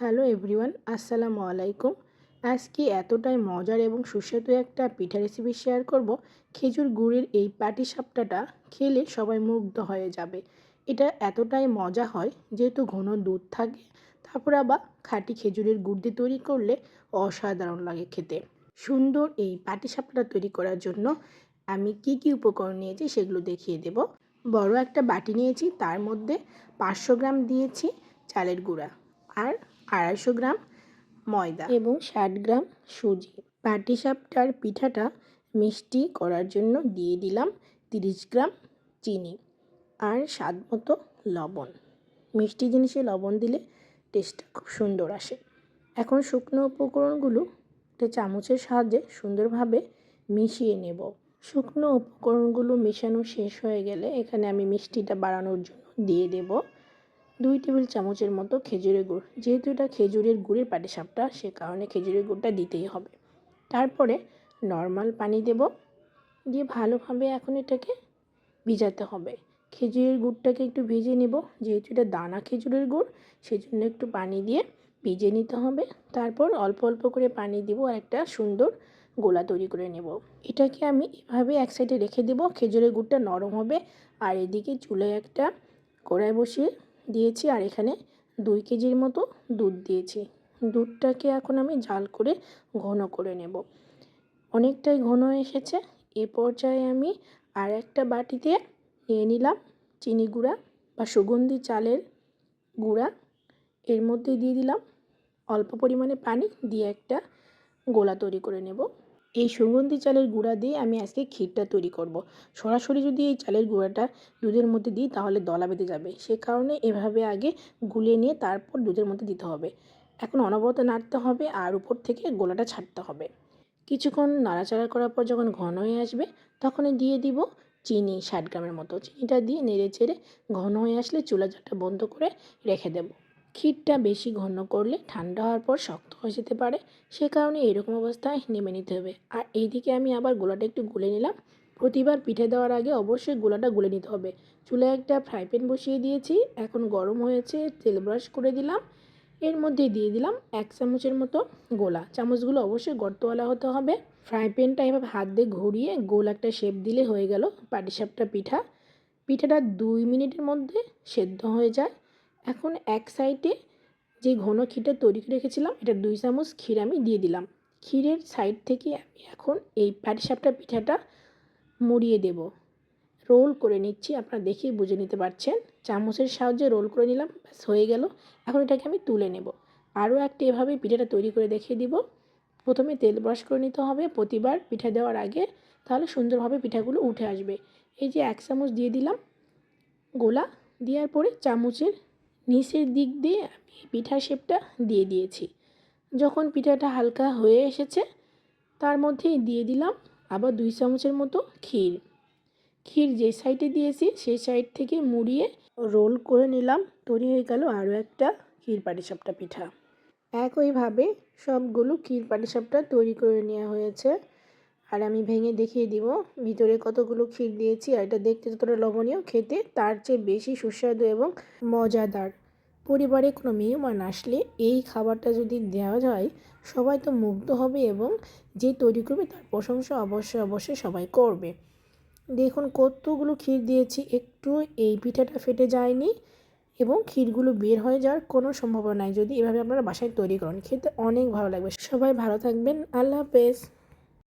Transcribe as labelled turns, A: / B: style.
A: Hello everyone, আসসালামু আলাইকুম। আজকে এতটাই মজার এবং সুস্বাদু একটা পিঠা রেসিপি শেয়ার করব। খেজুর গুড়ের এই পাটি সাপটাটা খেলে সবাই মুগ্ধ হয়ে যাবে। এটা এতটাই মজা হয় যেহেতু ঘন দুধ থাকে, তারপর আবার খাঁটি খেজুরের গুড় দিয়ে তৈরি করলে অসাধারণ লাগে খেতে। সুন্দর এই পাটি সাপটা তৈরি করার জন্য আমি কি কি উপকরণ নিয়েছি সেগুলো দেখিয়ে দেব। বড় একটা বাটি নিয়েছি, তার মধ্যে পাঁচশো গ্রাম দিয়েছি চালের গুঁড়া। আর আড়াইশো গ্রাম ময়দা এবং ষাট গ্রাম সুজি। পাটিসাপটার পিঠাটা মিষ্টি করার জন্য দিয়ে দিলাম তিরিশ গ্রাম চিনি আর স্বাদ মতো লবণ। মিষ্টি জিনিসে লবণ দিলে টেস্টটা খুব সুন্দর আসে। এখন শুকনো উপকরণগুলো একটা চামচের সাহায্যে সুন্দরভাবে মিশিয়ে নেব। শুকনো উপকরণগুলো মেশানো শেষ হয়ে গেলে এখানে আমি মিষ্টিটা বাড়ানোর জন্য দিয়ে দেবো। দুই টেবিল চামচের মতো খেজুরের গুড়। যেহেতু এটা খেজুরের গুড়ের পাটিসাপটা, সে কারণে খেজুরের গুড়টা দিতেই হবে। তারপরে নর্মাল পানি দেব। দিয়ে ভালোভাবে এখন এটাকে ভিজাতে হবে। খেজুরের গুড়টাকে একটু ভেজে নেব। যেহেতু এটা দানা খেজুরের গুড় সেই জন্য একটু পানি দিয়ে ভিজে নিতে হবে। তারপর অল্প অল্প করে পানি দেবো আর একটা সুন্দর গোলা তৈরি করে নেব। এটাকে আমি এভাবে এক সাইডে রেখে দেবো। খেজুরের গুড়টা নরম হবে। আর এদিকে চুলায় একটা কড়াই বসিয়ে দিয়েছি আর এখানে দুই কেজির মতো দুধ দিয়েছি। দুধটাকে এখন আমি জাল করে ঘন করে নেব। অনেকটাই ঘন এসেছে। এ পর্যায়ে আমি আর একটা বাটিতে নিয়ে নিলাম চিনি গুঁড়া বা সুগন্ধি চালের গুঁড়া। এর মধ্যে দিয়ে দিলাম অল্প পরিমাণে পানি দিয়ে একটা গোলা তৈরি করে নেব। এই সুগন্ধি চালের গুঁড়া দিয়ে আমি আজকে ক্ষীরটা তৈরি করব। সরাসরি যদি এই চালের গুঁড়াটা দুধের মধ্যে দিই, তাহলে দলা বেঁধে যাবে। সে কারণে এভাবে আগে গুলিয়ে নিয়ে তারপর দুধের মধ্যে দিতে হবে। এখন অনবরত নাড়তে হবে আর উপর থেকে গোলাটা ছাড়তে হবে। কিছুক্ষণ নাড়াচাড়া করার পর যখন ঘন হয়ে আসবে তখন দিয়ে দিব চিনি ষাট গ্রামের মতো। চিনিটা দিয়ে নেড়ে চেড়ে ঘন হয়ে আসলে চুলা জারটা বন্ধ করে রেখে দেবো। ক্ষীরটা বেশি ঘন করলে ঠান্ডা হওয়ার পর শক্ত হয়ে যেতে পারে। সে কারণে এরকম অবস্থায় নেমে নিতে হবে। আর এইদিকে আমি আবার গোলাটা একটু গুলে নিলাম। প্রতিবার পিঠে দেওয়ার আগে অবশ্যই গোলাটা গুলে নিতে হবে। চুলে একটা ফ্রাই প্যান বসিয়ে দিয়েছি। এখন গরম হয়েছে, তেল ব্রাশ করে দিলাম। এর মধ্যে দিয়ে দিলাম এক চামচের মতো গোলা। চামচগুলো অবশ্যই গর্তওয়ালা হতে হবে। ফ্রাই প্যানটা এভাবে হাত দিয়ে ঘুরিয়ে গোল একটা শেপ দিলে হয়ে গেল পাটিসাপটা পিঠা। পিঠাটা দুই মিনিটের মধ্যে সেদ্ধ হয়ে যায়। এখন এক সাইডে যে ঘন ক্ষীরটা তৈরি করে রেখেছিলাম, এটা দুই চামচ ক্ষীর আমি দিয়ে দিলাম। ক্ষীরের সাইড থেকে আমি এখন এই পাটিসাপটা পিঠাটা মুড়িয়ে দেব। রোল করে নিচ্ছি, আপনারা দেখেই বুঝে নিতে পারছেন। চামচের সাহায্যে রোল করে নিলাম, ব্যাস হয়ে গেল। এখন এটাকে আমি তুলে নেব। আরও একটা এভাবে পিঠাটা তৈরি করে দেখিয়ে দিব। প্রথমে তেল ব্রাশ করে নিতে হবে প্রতিবার পিঠা দেওয়ার আগে, তাহলে সুন্দরভাবে পিঠাগুলো উঠে আসবে। এই যে এক চামচ দিয়ে দিলাম, গোলা। দেওয়ার পরে চামচের নিচের দিক দিয়ে আমি পিঠার শেপটা দিয়ে দিয়েছি। যখন পিঠাটা হালকা হয়ে এসেছে, তার মধ্যেই দিয়ে দিলাম আবার দুই চামচের মতো ক্ষীর। ক্ষীর যে সাইডে দিয়েছি, সেই সাইড থেকে মুড়িয়ে রোল করে নিলাম। তৈরি হয়ে গেল আরও একটা ক্ষীর পাটিসাপটা পিঠা। একইভাবে সবগুলো ক্ষীর পাটিসাপটা তৈরি করে নেওয়া হয়েছে। আর আমি ভেঙে দেখিয়ে দিব। ভিতরে কতগুলো ক্ষীর দিয়েছি আর এটা দেখতে যতটা লবণীয় খেতে তার চেয়ে বেশি সুস্বাদু এবং মজাদার। পরিবারে কোনো মেহমান আসলে এই খাবারটা যদি দেওয়া যায়, সবাই তো মুগ্ধ হবে এবং যে তৈরি করবে তার প্রশংসা অবশ্যই অবশ্যই সবাই করবে। দেখুন কতগুলো ক্ষীর দিয়েছি, একটু এই পিঠাটা ফেটে যায়নি এবং ক্ষীরগুলো বের হয়ে যাওয়ার কোনো সম্ভাবনা নাই। যদি এভাবে আপনারা বাসায় তৈরি করেন, খেতে অনেক ভালো লাগবে। সবাই ভালো থাকবেন, আল্লাহ হাফেজ।